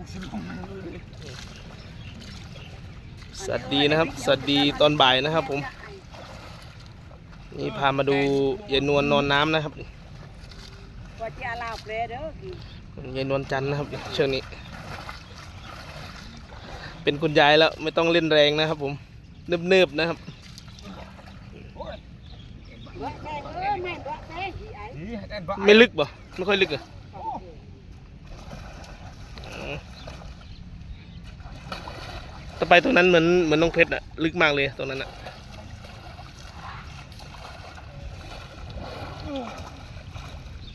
สวัสดีนะครับ สวัสดีตอนบ่ายนะครับผม นี่พามาดูยายนวลนอนน้ำนะครับเยายนวลจันทร์นะครับเชือกนี้ เป็นคุณยายแล้วไม่ต้องเล่นแรงนะครับผมเนิบๆนะครับไอ้นี่แอนบ้าไม่ลึกบ่ไม่ค่อยลึกอะ ต่อไปตรงนั้นเหมือนเหมือนน้องเพชรอะลึกมากเลยตรงนั้นอะ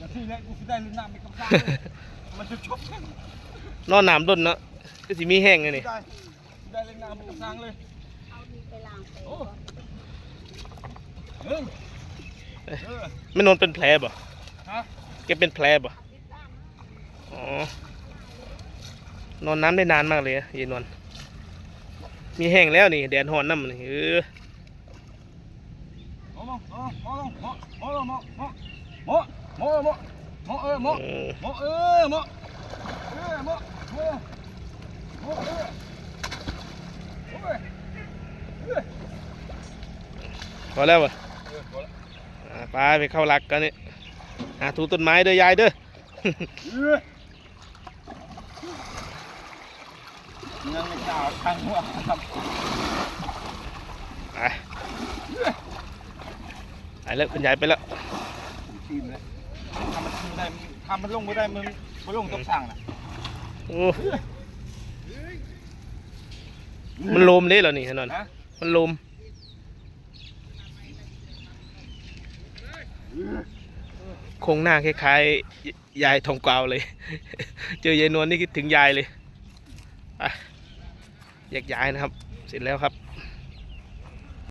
นาทีแรกกูสิได้ลุ้นน้ำไม่กำลังมันจะชกกันนอนน้ำด้นเนาะก็สิมีแห้งไงนี่ได้ได้เล่นน้ำไม่กำลังเลยเอานี่ไปล้างเปลโอ้หนึ่งเออไม่นอนเป็นแผลบ่ฮะแกเป็นแผลบ่อ๋อนอนน้ำได้นานมากเลยอะยายนวล มีแห้งแล้วนี่แดดหอนน้ำนี่เออพอแล้ววะปลาไปเข้าหลักกันนี่หาถูต้นไม้เด้อยายเด้อ เออยังไม่กล้าทางหัวครับไปไปแล้วคุณยายไปแล้วทีมเลยทำมันไม่ได้ทำมันลงไม่ได้มึงมันลงต้องสั่งนะโอ้มันลมเลยเหรอนี่ถนนฮะมันลมโครงหน้าคล้ายๆยายทองกวาวเลย เจอยายนวลนี่คิดถึงยายเลย ไป แยกย้ายนะครับ เสร็จแล้วครับ